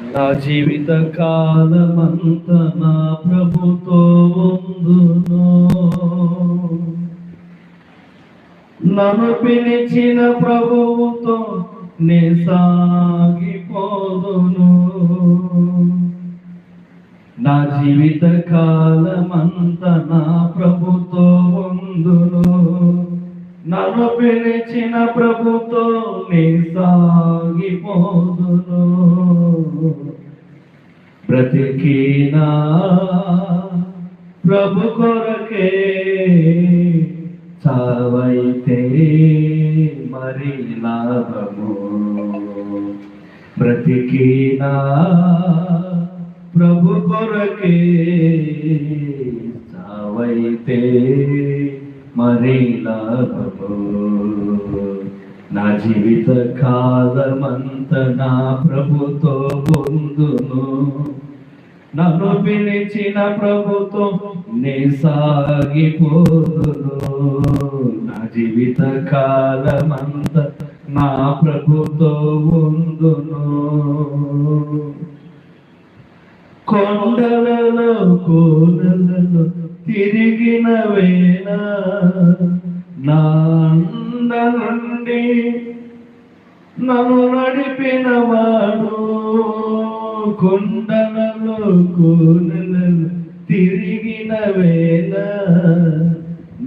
నా జీవిత కాలమంత నా ప్రభుతో ఉందును నన్ను పిలిచిన ప్రభువుతో నే సాగిపోదును. నా జీవిత కాలమంత నా ప్రభుతో ఉందును నన్ను పిలిచిన ప్రభుతో నే సాగిపోదును. బ్రతికినా ప్రభు కొరకే చావైతే మరి లాభము. బ్రతికినా ప్రభు కొరకే చావైతే మరి లాభము. నా జీవిత కాలమంత నా ప్రభుతో పొందును. నన్ను పిలిచిన ప్రభుతో నే సాగిపోదును. నా జీవిత కాలమంత నా ప్రభుతో ఉందును. కొండలలో కోనలలో తిరిగిన వేళ నా నన్ను నడిపిన వాడు కొండలలో కోనలలో తిరిగిన వేళ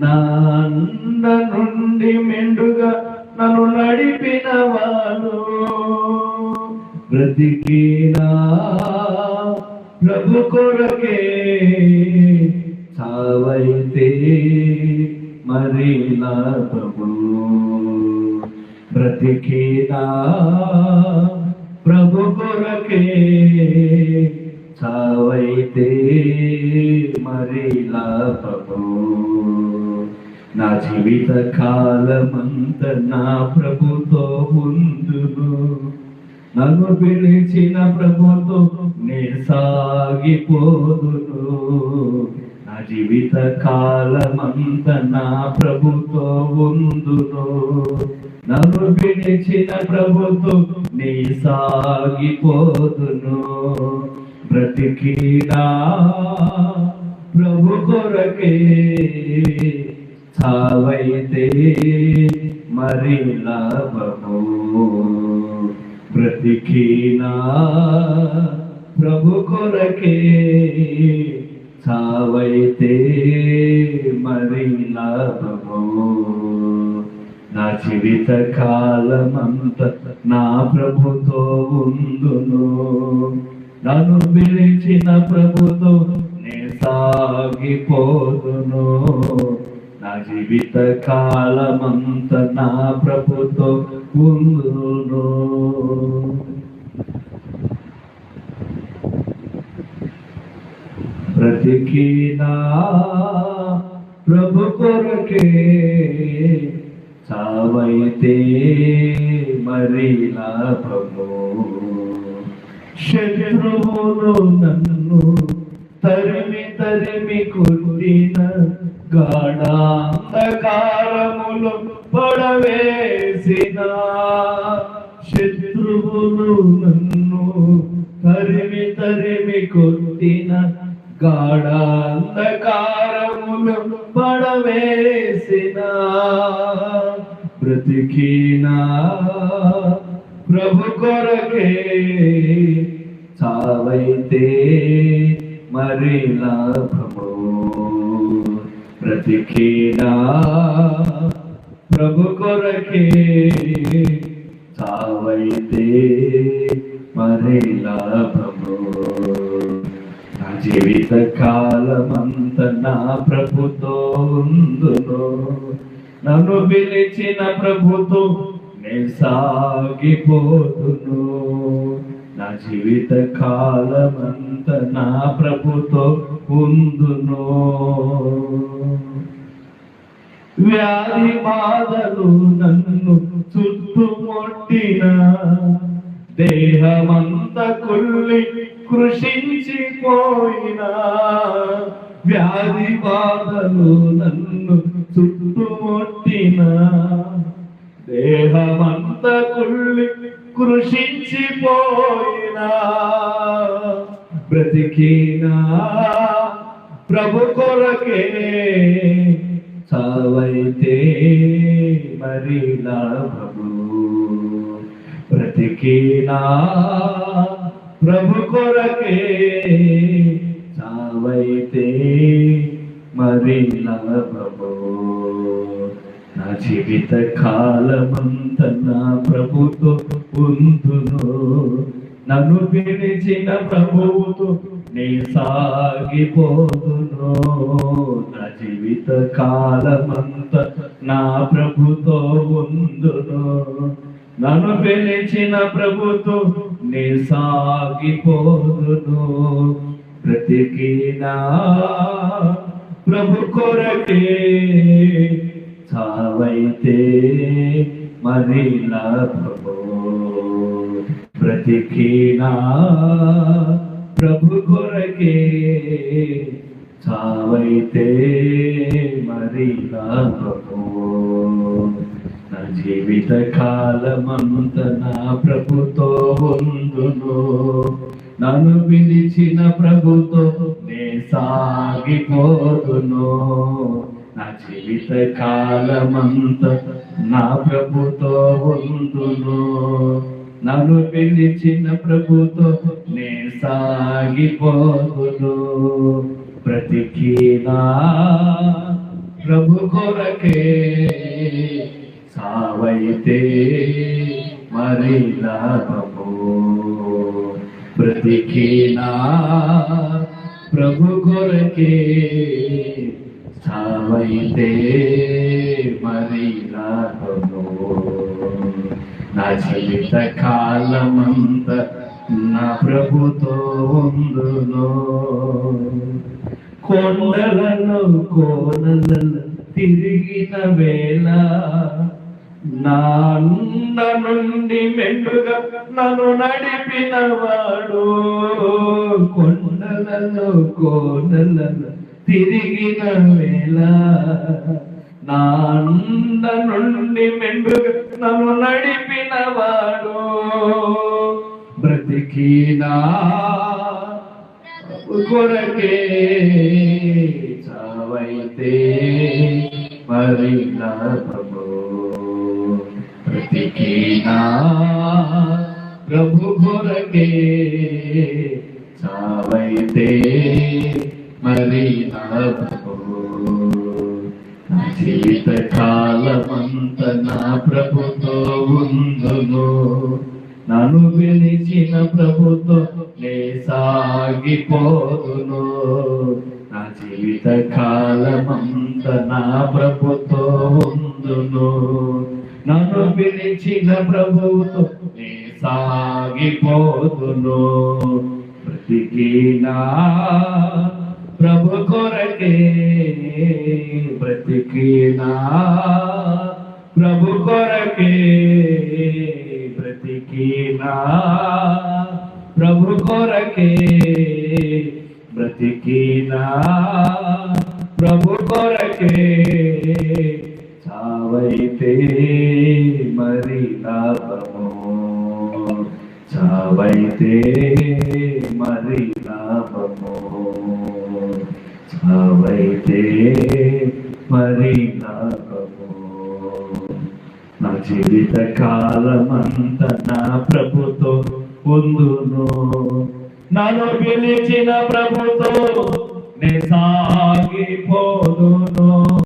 నా అండ నుండి మెండుగా నన్ను నడిపిన వాడు బ్రతికినా? ప్రభు కొరకే చావైతే మరి నా ప్రభు. బ్రతికినా? ప్రభు కొరకే చావైతే మరి లాభము నా జీవిత కాలమంత నా ప్రభుతో ఉందును నన్ను పిలిచిన ప్రభుతో నే సాగిపోదును నా జీవిత కాలమంత నా ప్రభుతో ఉందును నన్ను విడిచిన ప్రభుతో నీ సాగిపోతును. బ్రతికినా ప్రభు కొరకే చావైతే మరి లాభము. బ్రతికినా ప్రభు కొరకే చావైతే మరి లాభము. నా జీవిత కాలమంత నా ప్రభుతో ఉందును నన్ను పిలిచిన ప్రభుతో నే సాగిపోదును. నా జీవిత కాలమంత నా ప్రభుతో ఉందును బ్రతికినా ప్రభు కొరకే చావైతే మరి లాభము శత్రువులు నన్ను తరిమి తరిమి కొట్టిన గాఢాంధకారములు పడవేసిన శత్రువులు నన్ను తరిమి తరిమి కొట్టిన గాఢాంధకారములు పడవే బ్రతికినా ప్రభు కొరకే చావైతే మరి లాభము బ్రతికినా ప్రభు కొరకే చావైతే మరి లాభము నా జీవిత కాలమంత నా ప్రభుతో ఉందును నన్ను పిలిచిన ప్రభుతో నేను సాగిపోతును. నా జీవిత కాలమంత నా ప్రభుతో ఉందును వ్యాధి బాధలు నన్ను చుట్టుముట్టిన దేహమంత కుళ్ళి కృషించిపోయినా. వ్యాధి బాధలు నన్ను చుట్టుముట్టిన. దేహమంత కుళ్ళి కృషించిపోయినా. బ్రతికినా ప్రభు కొరకే చావైతే మరి లాభము బ్రతికినా ప్రభు కొరకే చావైతే మరి లాభము నా జీవిత కాలమంత నా ప్రభుతో ఉందును నన్ను పిలిచిన ప్రభువుతో నే సాగిపోదును నా జీవిత కాలమంత నా ప్రభుతో ఉందును నన్ను పిలిచిన ప్రభుతో నే సాగిపోదును బ్రతికినా ప్రభు కొరకే చావైతే మరి లాభము బ్రతికినా ప్రభు కొరకే చావైతే మరి లాభము నా జీవిత కాలమంత నా ప్రభుతో ఉందును నన్ను పిలిచిన ప్రభుతో నే సాగిపోతును నా జీవిత కాలమంత నా ప్రభుతో ఉందును నన్ను పిలిచిన ప్రభుతో నే సాగిపోతును బ్రతికినా ప్రభు కొరకే సావైతే మరి లాభము. బ్రతికినా ప్రభు కొరకే సావైతే మరి లాభము నా జీవిత కాలమంత నా ప్రభుతో ఉందును కొండలను కోనలను తిరిగిన వేళ నాన్న నుండి మెండుగా నన్ను నడిపిన వాడు కొండలలో కోనలను తిరిగిన వేళ నాన్న నుండి మెండుగా నన్ను నడిపిన వాడు బ్రతికినా కొరకే చావైతే మరి నా బ్రతికినా ప్రభు కొరకే చావైతే మరి లాభము నా జీవిత కాలమంత నా ప్రభుతో ఉందును నన్ను పిలిచిన ప్రభుతో నే సాగిపోదును. నా జీవిత కాలమంత నా ప్రభుతో ఉందును నన్ను పిలిచిన ప్రభువుతో నే సాగిపోతును. బ్రతికినా ప్రభు కొరకే బ్రతికినా ప్రభు కొరకే బ్రతికినా ప్రభు కొరకే బ్రతికినా ప్రభు కొరకే చావైతే మరి లాభము? చావైతే మరి లాభము? చావైతే మరి లాభము? నా జీవిత కాలమంత నా ప్రభుతో పొందును నన్ను పిలిచిన ప్రభుతో నే సాగిపోదును.